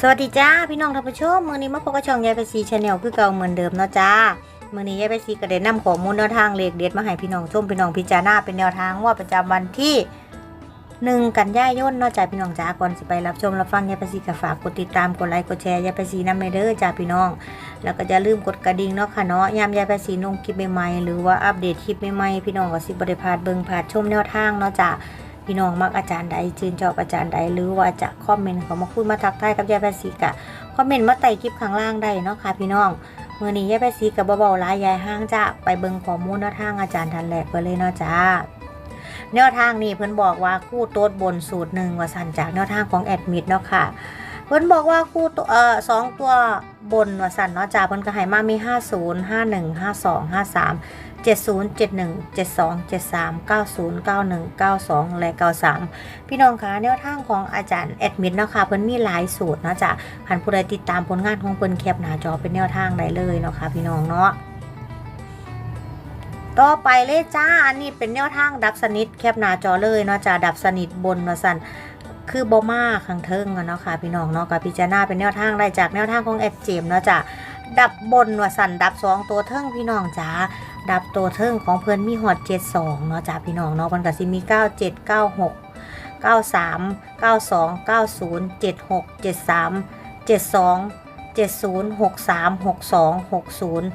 สวัสดีจ้าพี่น้องท่านผู้ชมมือนี้มาพบกับช่องยายไปซีชาแนลคือเก่าเหมือนเดิมเนาะจ้ามือนี้ยายไปซีก็ได้นนำข้อมูลแนวทางเลขเด็ดมาให้พี่น้องชมพี่น้องพิจารณาเป็นแนวทางว่าประจำวันที่หนึ่งกันยายนเนาะจ้าพี่น้องจ้าก่อนสิไปรับชมรับฟังยายไปซีก็ฝากกดติดตามกดไลค์กดแชร์ยายไปซีน้ำในเด้อจ้าพี่น้อง แล้วก็อย่าลืมกดกระดิ่งเนาะค่ะเนาะยามยายไปซีลงคลิปใหม่ๆหรือว่าอัปเดตคลิปใหม่ๆพี่น้องก็สิบริพาดเบิ่งผานชมแนวทางเนาะจ้า พี่น้องมักอาจารย์ใดชื่นชอบอาจารย์ใดหรือว่าจะคอมเมนต์เขามาคุยมาทักทายกับยายแปซีกะคอมเมนต์มาใต้คลิปข้างล่างได้เนาะค่ะพี่น้องเมื่อนี้ยายแปซีกับเบาๆหลายยายห้างจะไปเบิ่งข้อมูลแนวทางอาจารย์ทันแหลกไปเลยเนาะจ้าแนวทางนี้เพิ่นบอกว่าคู่โต๊ดบนสูตรหนึ่งว่าสั่นจากแนวทางของแอดมิดเนาะค่ะเพิ่นบอกว่าคู่ตัวเอ่อสองตัวบนว่าสั่นเนาะจ้าเพิ่นก็ให้มามี50 51 52 53 70 71 72 73 90 91 92 และ 93 พี่น้องคะแนวทางของอาจารย์แอดมิดเนาะค่ะเพิ่นมีหลายสูตรเนาะจ้ะผ่านผู้ใดติดตามผลงานของเพิ่นแคปหน้าจอเป็นแนวทางได้เลยเนาะค่ะพี่น้องเนาะต่อไปเลยจ้า อันนี้เป็นแนวทางดับสนิทแคปหน้าจอเลยเนาะจ้ะดับสนิทบนว่าสันคือบอมาข้างเทิงเนาะค่ะพี่น้องเนาะกับพิจารณาเป็นแนวทางได้จากแนวทางของแอดเจมเนาะจ้ะดับบนว่าสันดับสองตัวเทิงพี่น้องจ้า ดับตัวเทิงของเพื่อนมีหอดเจ็ดสองเนาะจ้าพี่น้องเนาะมันก็สิมีเก้าเจ็ดเก้าหกเก้าสามเก้าสองเก้าศูนย์เจ็ดหกเจ็ดสามเจ็ดสองเจ็ดศูนย์หกสามหกสองหกศูนย์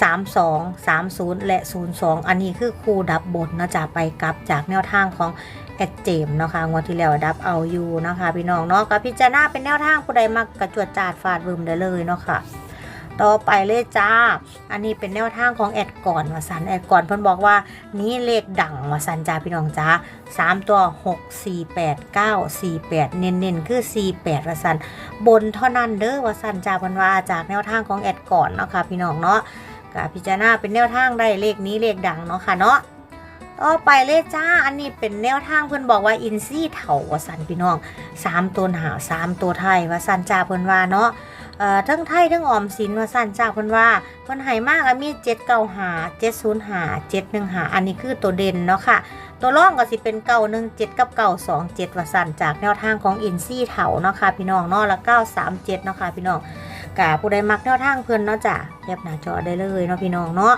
สามสองสามศูนย์และศูนย์สองอันนี้คือครูดับบนเนาะจ้าไปกลับจากแนวทางของแอดเจมเนาะค่ะงวดที่แล้วดับเอาอยู่นะคะพี่น้องเนาะก็พิจารณาเป็นแนวทางผู้ใดมักกระจวดจาดฟาดบึมได้เลยเนาะค่ะ ต่อไปเลยจ้า อันนี้เป็นแนวทางของแอดก่อนวสันแอดก่อนเพิ่นบอกว่านี่เลขดังวสันจ้าพี่น้องจ้าสามตัวหกสี่แปดเก้าสี่แปดเน้นๆ คือสี่แปดวสันบนเท่านั้นเด้อวสันจ้าเพิ่นว่าจากแนวทางของแอดก่อนเนาะค่ะพี่น้องเนาะก็พิจารณาเป็นแนวทางได้เลขนี้เลขดังเนาะค่ะเนาะต่อไปเลยจ้า อันนี้เป็นแนวทางเพิ่นบอกว่าอินซี่เถาวสันพี่น้องสามตัวหาสามตัวไทยวสันจ้าเพิ่นว่าเนาะ เอ่อทั้งไทยทั้งออมสินว่าสั้นจากเพิ่นว่าเพิ่นให้มากอะมี7 9 5 7 0 5 7 1 5อันนี้คือตัวเด่นเนาะค่ะ ตัวร่องก็สิเป็น9 1 7กับ9 2 7ว่าสั้นจากแนวทางของอินซี่เถาเนาะค่ะพี่น้องเนาะแล้ว9 3 7เจ็ดเนาะค่ะพี่น้องกะผู้ใดมักแนวทางเพิ่นเนาะจ้ะแคปหน้าจอได้เลยเนาะพี่น้องเนาะ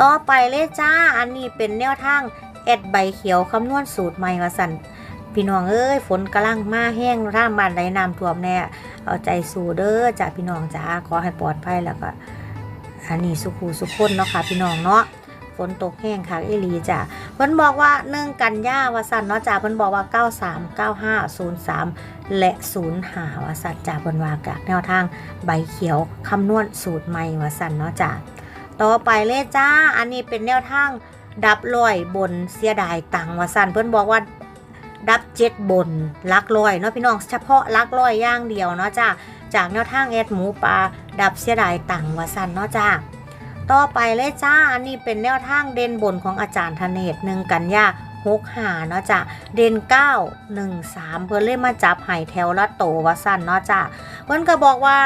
ต่อไปเลยจ้า อันนี้เป็นแนวทางแอดใบเขียวคำนวณสูตรใหม่ว่าสั่น พี่น้องเอ้ยฝนกำลังมาแห้งร่างบ้านไรน้ำท่วมแน่เอาใจสู้เด้อจ้าพี่น้องจ้าขอให้ปลอดภัยแล้วก็อันนี้สุขูสุขคนเนาะค่ะพี่น้องเนาะฝนตกแห้งค่ะอีหลีจ้ะเพิ่นบอกว่าหนึ่องกันย่าวาสันเนาะจ้าเพิ่นบอกว่า 93 95 03 และ05ว่าสันจ้าเพิ่นว่ากะแนวทางใบเขียวคำนวณสูตรใหม่วาสันเนาะจ้าต่อไปเลยจ้า อันนี้เป็นแนวทางดับลอยบนเสียดายตังวาสันเพิ่นบอกว่า ดับเจ็ดบนลักลอยเนาะพี่น้องเฉพาะลักลอยย่างเดียวเนาะจ้าจากแนวทางแอดหมูปลาดับเสียดายตังวสันเนาะจ้าต่อไปเลยจ้าอันนี้เป็นแนวทางเด่นบนของอาจารย์ธเนศหนึ่งกันยาหกหาเนาะจ้าเด่นเก้าหนึ่งสามเพื่อเล่นมาจับไห่แถวละโตวสันเนาะจ้าเพื่อนก็บอกว่า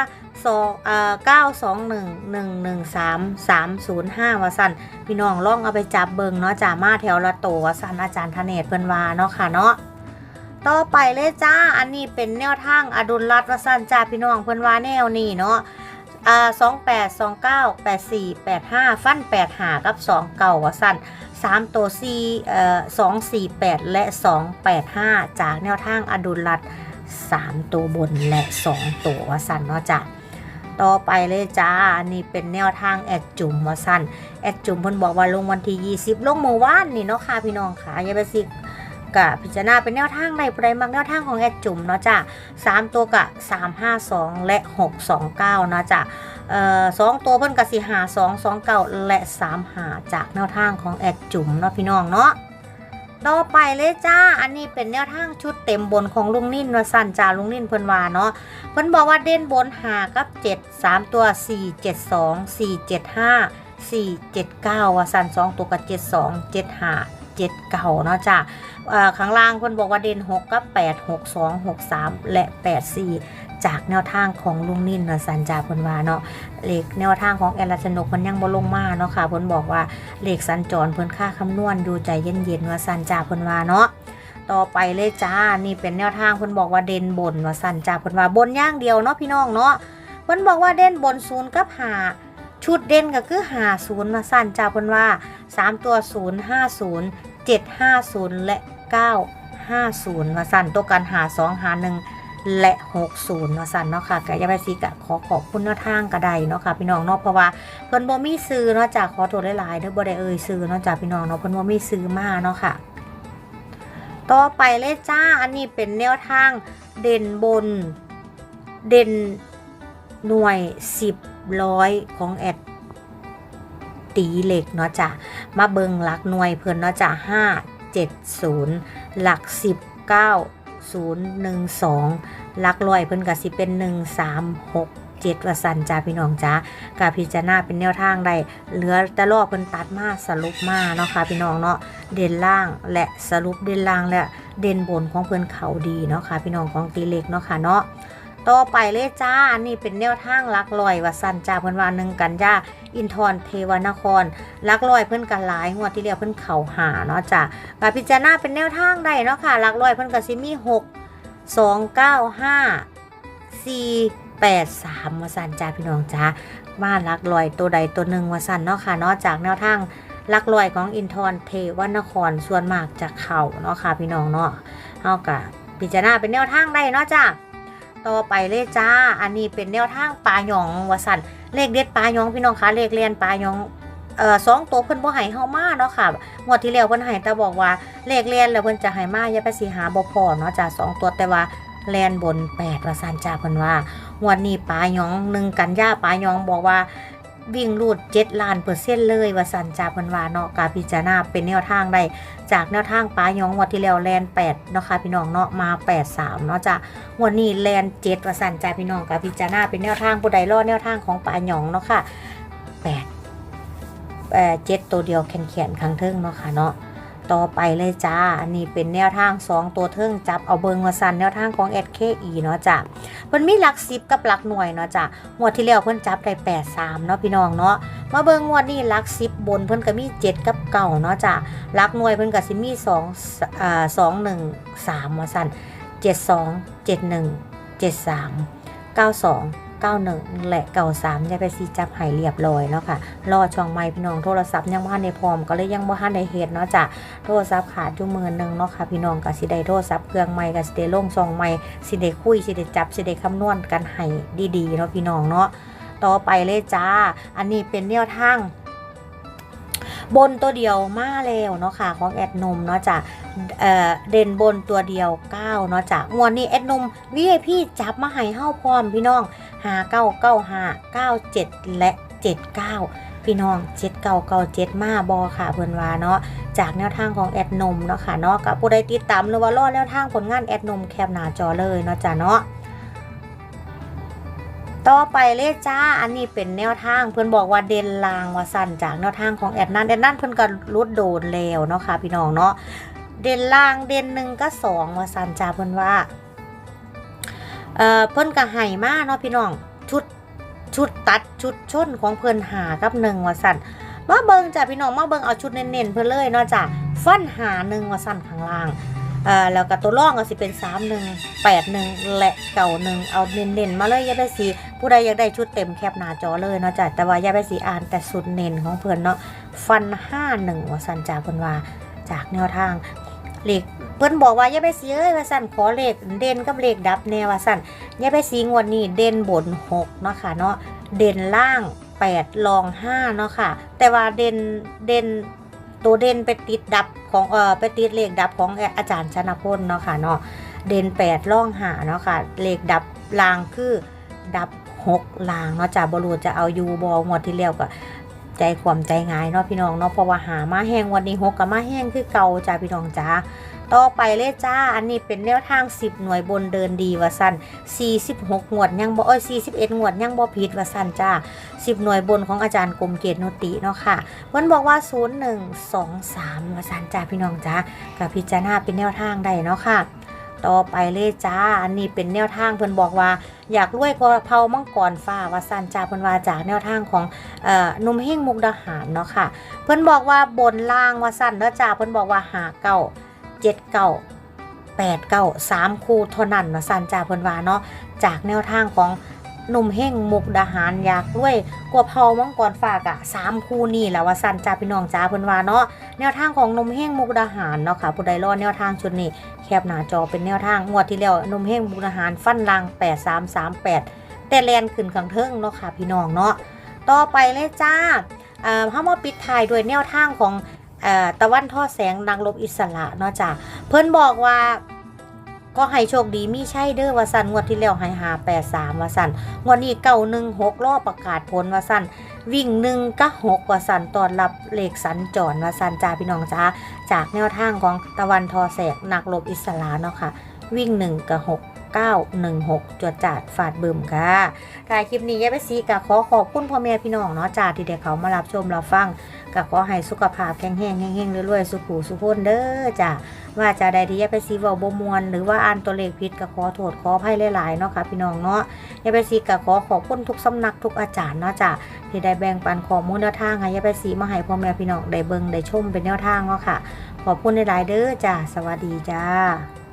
สองเอ่อเก้าสองหนึ่งหนึ่งหนึ่งสามสามศูนย์ห้าวาสันพี่น้องล่องเอาไปจับเบิงเนาะจ้ามาแถวละโตวาสันอาจารย์ธเนศเพิ่นว่าเนาะค่ะเนาะต่อไปเลยจ้า อันนี้เป็นแนวทางอดุลรัตน์วสันจ้าพี่น้องเพิ่นว่าแนวนี้เนาะอ่าสองแปดสองเก้าแปดสี่แปดห้าฟันแปดหากับสองเก่าวสันสามตัวสี่เอ่อสองสี่แปดและสองแปดห้าจากแนวทางอดุลรัตน์สามตัวบนและสองตัววสันเนาะจ้า ต่อไปเลยจ้า อันนี้เป็นแนวทางแอดจุ่มวสันแอดจุ่มเพิ่นบอกว่าลงวันที่ 20 ลงเมื่อวานนี่เนาะค่ะพี่น้องค่ะอย่าไปสิกะพิจารณาเป็นแนวทางใดผู้ใดมักแนวทางของแอดจุ่มเนาะจ้ะสามตัวกะสามห้าสองและหกสองเก้าเนาะจ้ะเอ่อสองตัวเพิ่นกะสี่หาสองสองเก้าและสามหาจากแนวทางของแอดจุ่มเนาะพี่น้องเนาะ ต่อไปเลยจ้า อันนี้เป็นแนวทางชุดเต็มบนของลุงนิ่นวสันจ้าลุงนิ่นเพิ่นว่าเนาะ เพิ่นบอกว่าเด่นบนหากับเจ็ดสามตัวสี่เจ็ดสองสี่เจ็ดห้าสี่เจ็ดเก้าวสันสองตัวกับเจ็ดสองเจ็ดห้า เจ็ดเก้าเนาะจ้าข้างล่างเพิ่นบอกว่าเด่น6กับ8 6 2 6 3และ8 4จากแนวทางของลุงนิ่นเนาะสันจาพนวาเนาะเลขแนวทางของแอลัชนกมันยังบ่ลงมาเนาะค่ะเพิ่นบอกว่าเลขสัญจรเพิ่นค่าคำนวณดูใจเย็นๆว่าสันจาพนวาเนาะต่อไปเลยจ้า นี่เป็นแนวทางเพิ่นบอกว่าเด่นบนว่าสันจาเพิ่นว่าบนย่างเดียวเนาะพี่น้องเนาะเพิ่นบอกว่าเด่นบนศูนย์กับหา ชุดเด่นก็คือหาศูนย์มาสั่นจ้าเพิ่นว่าสามตัวศูนย์ห้าศูนย์เจ็ดห้าศูนย์และเก้าห้าศูนย์มาสั่นตัวกันหาสองหาหนึ่งและหกศูนย์มาสั่นเนาะค่ะกะยาไปซีกะขอขอบคุณแนวทางกระไดเนาะค่ะพี่น้องเนาะเพราะว่าเพิ่นบ่มีซื้อเนาะจ้าขอโทษหลายๆเด้อบ่ได้เอ่ยซื้อเนาะจ้าพี่น้องเนาะเพิ่นบ่มีซื้อมาเนาะค่ะ ต่อไปเลยจ้าอันนี้เป็นแนวทางเด่นบนเด่นหน่วยสิบ ร้อยของแอดตีเหล็กเนาะจ้ะมาเบิงหลักหน่วยเพื่อนเนาะจ้ะห้าเจ็ดศูนย์หลักสิบเก้าศูนย์หนึ่งสองหลักร้อยเพิ่นก็สิเป็นหนึ่งสามหกเจ็ดวสันจ้าพี่น้องจ้ากาพิจารณาเป็นแนวทางใดเหลือแต่รอบเพิ่นตัดมาสรุปมาเนาะค่ะพี่น้องเนาะเด่นล่างและสรุปเด่นล่างและเด่นบนของเพื่อนเขาดีเนาะค่ะพี่น้องของตีเล็กเนาะค่ะเนาะ ต่อไปเลยจ้าอันนี้เป็นแนวทางลักลอยว่าสันจ้าเพื่อนว่าหนึ่งกันยาอินทรเทวนครลักลอยเพื่อนกันหลายงวดที่เรียกเพื่อนเขาหาเนาะจ้ากับพิจารณาเป็นแนวทางได้เนาะค่ะลักลอยเพื่อนกับซิมี่หกสองเก้าห้าสี่แปดสามวสันจ้าพี่น้องจ้ามาลักลอยตัวใดตัวหนึ่งวสันเนาะค่ะเนาะจากแนวทางลักลอยของอินทรเทวนครส่วนมากจากเขาเนาะค่ะพี่น้องเนาะเฮากะพิจารณาเป็นแนวทางได้เนาะจ้า ต่อไปเลยจ้า อันนี้เป็นแนวทางปลาหยองวสันเลขเด็ดปลาหยองพี่น้องคะเลขเรียนปลาหยองเอ่อสองตัวเพิ่นบ่ให้เฮามาเนาะค่ะงวดที่แล้วเพิ่นให้แต่บอกว่าเลขเรียนแล้วเพิ่นจะให้มาอย่าไปสิหาบ่พอเนาะจ้าสองตัวแต่ว่าแลนบน8ประสันจ้าเพิ่นว่า งวดนี้ปลาหยองหนึ่งกันยาปลาหยองบอกว่า วิ่งรูด7ล้านเปอร์เซ็นต์เลยว่าสันจาพันว่าเนาะกาพิจารณาเป็นแนวทางได้จากแนวทางป้ายองวัดที่แล้วแลน8เนาะค่ะพี่น้องเนาะมา8 3เนาะจ้ะวันนี้แลน7ว่าสันจาพี่น้องกาพิจารณาเป็นแนวทางผู้ใดรอดแนวทางของป้ายองเนาะค่ะ8เจ็ดตัวเดียวแขนๆข้างเทิงเนาะค่ะเนาะ ต่อไปเลยจ้า อันนี้เป็นแนวทาง 2 ตัวเทิงจับเอาเบิงว่าสันแนวทางของ SKE เนาะจ้ะเพิ่นมีหลักสิบกับหลักหน่วยเนาะจ้ะงวดที่แล้วเพิ่นจับได้แปดสามเนาะพี่น้องเนาะมาเบิงงวดนี้หลักสิบบนเพิ่นก็มีเจ็ดกับเก่าเนาะจ้ะหลักหน่วยเพิ่นก็สิมีสองอ่าสองหนึ่งสามาสันเจ็ดสองเจ็ ดหนึ่งเก้าสองเก้าหนึ่งและเก้าสามจะไปซีจับให้เรียบร้อยเนาะค่ะรอช่องไม้พี่น้องโทรศัพท์ยังบ่ทันได้พร้อมก็เลยยังบ่ทันได้เฮ็ดเนาะจ้ะโทรศัพท์ขาดอยู่มือหนึงเนาะค่ะพี่น้องก็สิได้โทรศัพท์เครื่องใหม่ก็สิได้ลงซองใหม่สิได้คุยสิได้จับสิได้คำนวณกันให้ดีๆเนาะพี่น้องเนาะต่อไปเลยจ้า อันนี้เป็นแนวทางบนตัวเดียวมาแล้วเนาะค่ะของแอดนมเนาะจ้ะเอ่อเด่นบนตัวเดียว9เนาะจ้ะงวดนี้แอดนม VIP จับมาให้เฮาพร้อมพี่น้อง 5 9 9 5 9 7และ79พี่น้อง7997มาบอค่ะเพิ่อนว่าเนาะจากแนวทางของแอดนมเนาะค่ะเนาะกับผู้ใดติดตามหรือว่ารอแนวทางผลงานแอดนมแคปหน้าจอเลยเนาะจ้ะเนาะต่อไปเลยจ้า อันนี้เป็นแนวทางเพื่อนบอกว่าเด่นลางว่าสั่นจากแนวทางของแอดนั่นแอดนั่นเพื่อนก็รุดโดนแล้วเนาะค่ะพี่น้องเนาะเด่นลางเด่นหนึ่งก็สองว่าสั่นจ้าเพื่อนว่า เอ่อเพื่นก็ให้มาเนาะพี่น้องชุดชุดตัดชุดชนของเพื่อนหากับหนึ่งว่าสั่นมาเบิงจ้ะพี่น้องมาเบิงเอาชุดเน้นๆเพื่อเลยเนาะจ้ะฟันหาหนึ่งว่าสั้นข้างล่างเอ่อแล้วก็ตัวร่องก็สิเป็นสามหนึ่งแปดหนึ่งและเก่าหนึ่งเอาเน้นๆมาเลยยาไปสีผู้ใดอยากได้ชุดเต็มแคปหน้าจอเลยเนาะจ้ะแต่ว่ายาไปสีอ่านแต่สุดเน้นของเพื่อนเนาะฟันห้าหนึ่งว่าสั้นจ้ะเพื่อนว่าจากแนวทาง เลขเพื่นบอกว่าอย่าไปสีเอ้ยว่าสั้นขอเลขเด่นกับเลขดับแนวว่าสั้นอย่าไปสีงวดนี้เด่นบนหกเนาะค่ะเนาะเด่นล่าง 8 ลอง5เนาะค่ะ แต่ว่าเด่นเด่นตัวเด่นไปติดดับของเอ่อไปติดเลขดับของอาจารย์ชนะพลเนาะค่ะเนาะเด่น8ล่องหาเนาะค่ะเลขดับลางคือดับ6ลางเนาะจ้าบรูจะเอาอยู่บอหมดที่แล้วก็ ใจความใจง่ายเนาะพี่น้องเนาะเพราะว่าหามาแห้งวันนี้หกกับมาแห้งคือเก่าจ้าพี่น้องจ้าต่อไปเลยจ้า อันนี้เป็นแนวทาง 10 หน่วยบนเดินดีว่าสั้น46 งวดยังบ่เอ้ย41 งวดยังบ่ผิดว่าสั้นจ้า 10 หน่วยบนของอาจารย์กรมเกียรตินุติเนาะค่ะเพิ่นบอกว่า 0 1 2 3ว่าสันจ้าพี่น้องจ้ากับพิจารณาเป็นแนวทางได้เนาะค่ะ ต่อไปเลยจ้า อันนี้เป็นแนวทางเพิ่นบอกว่า อยากรวยกว่าเผามังกรฟ้าว่าสันจ่าเพิ่นว่าจากแนวทางของเอ่อนุ่มเฮงมุกดาหารเนาะค่ะ เพิ่นบอกว่าบนล่างว่าสันเนาะจ้าเพิ่นบอกว่าหาเก้าเจ็ดเก้าแปดเก้าสามคู่เท่านั้นมาสันจ่าเพิ่นว่าเนาะจากแนวทางของ หนุ่มเฮงมุกดาหารอยากด้วยกัวเผามังกรฝากอะสามคู่นี่แหละว่าสันจ่าพี่น้องจ้าเพิ่นว่าเนาะแนวทางของหนุ่มเฮงมุกดาหารเนาะค่ะผู้ใดรอดแนวทางชุดนี้แคบหน้าจอเป็นแนวทางงวดที่แล้วหนุ่มเฮงมุกดาหารฟันลัง8338 แต่แลนขึ้นข้างเทิงเนาะค่ะพี่น้องเนาะต่อไปเลยจ้าเอ่อเฮามาปิดท้ายด้วยแนวทางของเอ่อตะวันทอดแสงนางลบอิสระเนาะจ้าเพิ่นบอกว่า ก็ให้โชคดีมีใช่เด้อวาสันงวดที่แล้วให้หาแปดสามวาสันงวดนี้เก้าหนึ่งหกรอบประกาศผลวาสันวิ่งหนึ่งก็หกวาสันตอนรับเลขสันจอนวาสันจ้าพี่น้องจ้าจากแนวทางของตะวันทอแสกนักลบอิสลาเนาะค่ะ วิ่งหนึ่งกับหก เก้าหนึ่งหกจวดจาดฝาดบึมค่ะถ่ายคลิปนี้ยายไปซีกะขอขอบคุณพ่อแม่พี่น้องเนาะจ้าที่ได้เขามารับชมรับฟังกะขอให้สุขภาพแข็งแรงแห้งๆรวยๆสุขุสุขพ้นเด้อจ้าว่าจะใดที่ยายไปซีเว้าบ่มวน หรือว่าอ่านตัวเลขผิดก็ขอโทษขออภัยหลายๆเนาะค่ะพี่น้องเนาะยายไปซีก็ขอขอบคุณทุกสำนักทุกอาจารย์เนาะจ้ะที่ได้แบ่งปันข้อมูลแนวทางให้ยายไปซีมาให้พ่อแม่พี่น้องได้เบิ่งได้ชมเป็นแนวทางเนาะค่ะขอบคุณหลายๆเด้อจ้ะสวัสดีจ้า